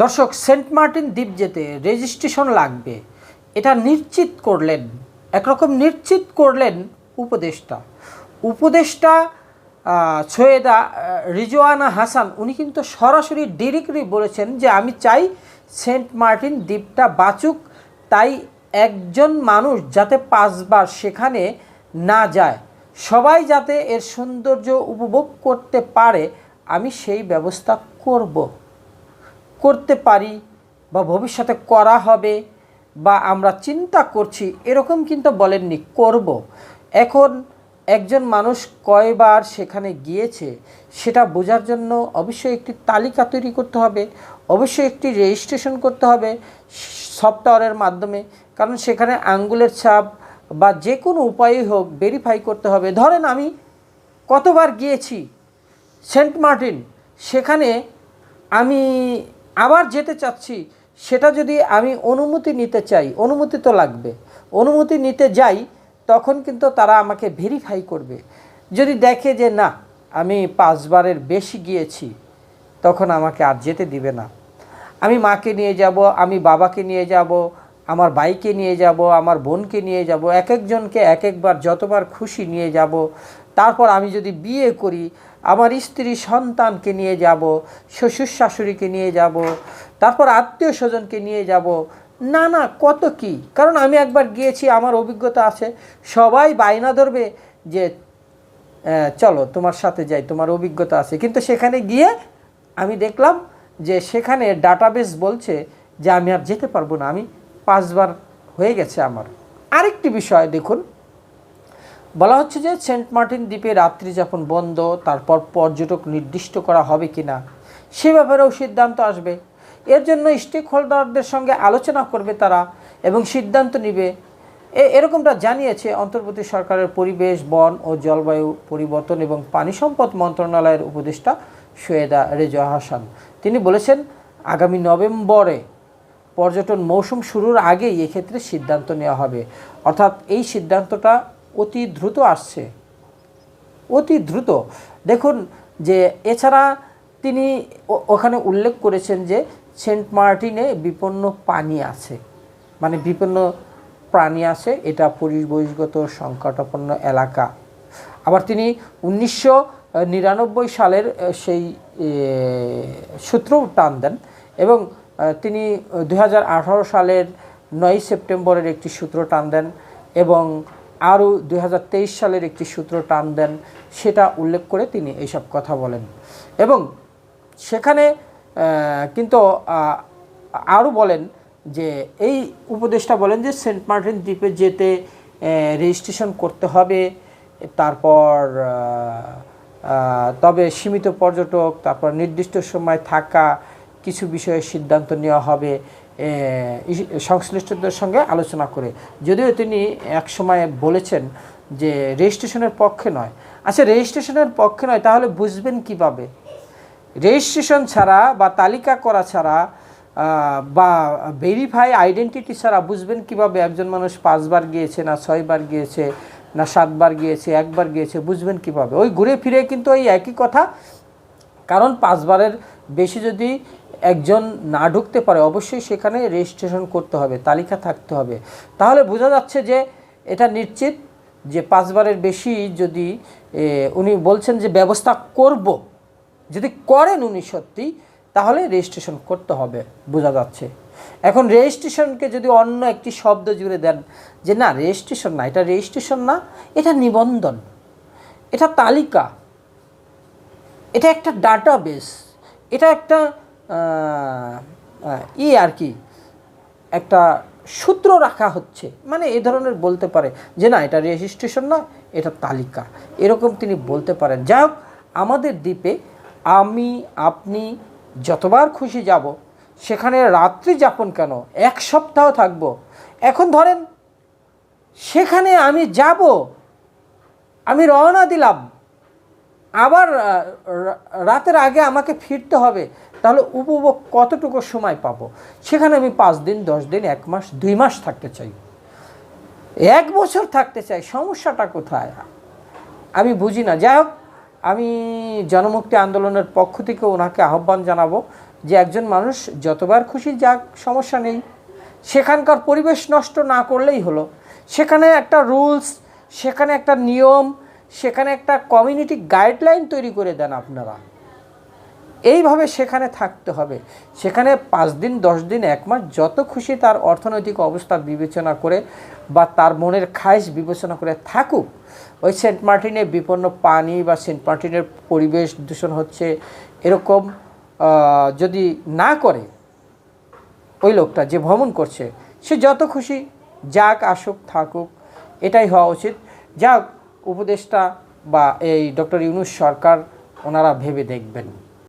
দর্শক, Saint Martin দ্বীপ যেতে রেজিস্ট্রেশন লাগবে। এটা নিশ্চিত করলেন, একরকম নিশ্চিত করলেন উপদেষ্টা। উপদেষ্টা সৈয়দা রিজওয়ানা হাসান, উনি কিন্তু সরাসরি ডিরেক্টলি বলেছেন যে, আমি চাই সেন্ট মার্টিন দ্বীপটা বাঁচুক, তাই একজন মানুষ যাতে পাঁচবার সেখানে না যায়, সবাই যাতে এর সৌন্দর্য উপভোগ করতে পারে, আমি সেই ব্যবস্থা করব। করতে পারি বা ভবিষ্যতে করা হবে বা আমরা চিন্তা করছি, এরকম কিন্তু বলেননি, করব। এখন একজন মানুষ কয়বার সেখানে গিয়েছে সেটা বোঝার জন্য অবশ্যই একটি তালিকা তৈরি করতে হবে, অবশ্যই একটি রেজিস্ট্রেশন করতে হবে সফটওয়্যারের মাধ্যমে, কারণ সেখানে আঙ্গুলের ছাপ বা যে কোনো উপায়ই হোক ভেরিফাই করতে হবে। ধরেন আমি কতবার গিয়েছি সেন্ট মার্টিন, সেখানে আমি আবার যেতে চাচ্ছি, সেটা যদি আমি অনুমতি নিতে চাই, অনুমতি তো লাগবে। অনুমতি নিতে যাই, তখন কিন্তু তারা আমাকে ভেরিফাই করবে। যদি দেখে যে না, আমি পাঁচবারের বেশি গিয়েছি, তখন আমাকে আর যেতে দিবে না। আমি মাকে নিয়ে যাব, আমি বাবাকে নিয়ে যাব, আমার ভাইকে নিয়ে যাব, আমার বোনকে নিয়ে যাব, এক একজনকে এক একবার যতবার খুশি নিয়ে যাব তারপর আমি যদি বিয়ে করি, আমার স্ত্রী সন্তানকে নিয়ে যাব, শ্বশুর শাশুড়িকে নিয়ে যাব, তারপর আত্মীয় স্বজনকে নিয়ে যাব, না না, কত কি? কারণ আমি একবার গিয়েছি, আমার অভিজ্ঞতা আছে, সবাই বায়না ধরবে যে চলো, তোমার সাথে যাই, তোমার অভিজ্ঞতা আছে। কিন্তু সেখানে গিয়ে আমি দেখলাম যে সেখানে ডাটাবেস বলছে যে, আমি আর যেতে পারব না, আমি পাঁচবার হয়ে গেছে আমার। আরেকটি বিষয় দেখুন বলা হচ্ছে যে সেন্ট মার্টিন দ্বীপে রাত্রি যাপন বন্ধ, তারপর পর্যটক নির্দিষ্ট করা হবে কি না সে ব্যাপারেও সিদ্ধান্ত আসবে। এর জন্য স্টেক হোল্ডারদের সঙ্গে আলোচনা করবে তারা এবং সিদ্ধান্ত নিবে। এ- এরকমটা জানিয়েছে অন্তর্বর্তী সরকারের পরিবেশ, বন ও জলবায়ু পরিবর্তন এবং পানি সম্পদ মন্ত্রণালয়ের উপদেষ্টা সৈয়দা রেজা হাসান। তিনি বলেছেন, আগামী নভেম্বরে পর্যটন মৌসুম শুরুর আগেই এক্ষেত্রে সিদ্ধান্ত নেওয়া হবে। অর্থাৎ এই সিদ্ধান্তটা অতি দ্রুত আসছে। অতি দ্রুত। দেখুন যে এছাড়া তিনি ওখানে উল্লেখ করেছেন যে সেন্ট মার্টিনে বিপন্ন পানি আছে। মানে বিপন্ন প্রাণী আছে এটা পরিবেশগত সংকটাপন্ন এলাকা। আবার তিনি উনিশশো নিরানব্বই সালের সেই এ, সূত্রও টান দেন এবং তিনি দু হাজার আঠারো সালের নয় সেপ্টেম্বরের একটি সূত্র টান দেন এবং আরও দু হাজার তেইশ সালের একটি সূত্র টান দেন, সেটা উল্লেখ করে তিনি এইসব কথা বলেন। এবং সেখানে কিন্তু আরও বলেন যে, এই উপদেশটা বলেন যে, সেন্ট মার্টিন দ্বীপে যেতে রেজিস্ট্রেশন করতে হবে, তারপর তবে সীমিত পর্যটক, তারপর নির্দিষ্ট সময় থাকা, কিছু বিষয়ে সিদ্ধান্ত নেওয়া হবে। সংশ্লিষ্টদের সঙ্গে আলোচনা করে। যদিও তিনি এক সময় বলেছেন যে, রেজিস্ট্রেশনের পক্ষে নয়। আচ্ছা রেজিস্ট্রেশনের পক্ষে নয়, তাহলে বুঝবেন কীভাবে? রেজিস্ট্রেশন ছাড়া বা তালিকা করা ছাড়া বা ভেরিফাই আইডেন্টিটি ছাড়া বুঝবেন কীভাবে? একজন মানুষ পাঁচবার গিয়েছে না ছয়বার গিয়েছে, না সাতবার গিয়েছে, একবার গিয়েছে, বুঝবেন কীভাবে? ওই ঘুরে ফিরে কিন্তু ওই একই কথা। কারণ পাঁচবারের বেশি যদি একজন না ঢুকতে পারে, অবশ্যই সেখানে রেজিস্ট্রেশন করতে হবে, তালিকা থাকতে হবে। তাহলে বোঝা যাচ্ছে যে এটা নিশ্চিত যে পাঁচবারের বেশি যদি উনি বলছেন যে ব্যবস্থা করব, যদি করেন উনি সত্যি, তাহলে রেজিস্ট্রেশন করতে হবে, বোঝা যাচ্ছে। এখন রেজিস্ট্রেশনকে যদি অন্য একটি শব্দ জুড়ে দেন, যে না রেজিস্ট্রেশন না, এটা রেজিস্ট্রেশন না, এটা নিবন্ধন, এটা তালিকা, এটা একটা ডাটাবেস এটা একটা ই আর কি, একটা সূত্র রাখা হচ্ছে। মানে এই ধরনের বলতে পারে যে, না, এটা রেজিস্ট্রেশন না, এটা তালিকা। এরকম তিনি বলতে পারেন। যাই হোক, আমাদের দ্বীপে আমি, আপনি যতবার খুশি যাব, সেখানে রাত্রি যাপন কেন? এক সপ্তাহ থাকব। এখন ধরেন, সেখানে আমি যাব, আমি রওনা দিলাম। আবার রাতের আগে আমাকে ফিরতে হবে, তাহলে উপভোগ কতটুকু সময় পাবো? সেখানে আমি পাঁচ দিন, দশ দিন, এক মাস, দুই মাস থাকতে চাই। এক বছর থাকতে চাই, সমস্যাটা কোথায়? আমি বুঝি না। যাই হোক, আমি জনমুক্তি আন্দোলনের পক্ষ থেকে ওনাকে আহ্বান জানাব যে একজন মানুষ যতবার খুশি যাক, সমস্যা নেই। সেখানকার পরিবেশ নষ্ট না করলেই হলো। সেখানে একটা রুলস, সেখানে একটা নিয়ম সেখানে একটা কমিউনিটি গাইডলাইন তৈরি করে দেন আপনারা। এইভাবে সেখানে থাকতে হবে। সেখানে পাঁচ দিন, দশ দিন, এক মাস যত খুশি তার অর্থনৈতিক অবস্থা বিবেচনা করে বা তার মনের খায়েশ বিবেচনা করে থাকুক। ওই সেন্ট মার্টিনে বিপন্ন পানি বা সেন্ট মার্টিনের পরিবেশ দূষণ হচ্ছে এরকম যদি না করে ওই লোকটা যে ভ্রমণ করছে, সে যত খুশি যাক, আসুক, থাকুক, এটাই হওয়া উচিত। যাক উপদেষ্টা বা এই ডক্টর ইউনুস সরকার ওনারা ভেবে দেখবেন।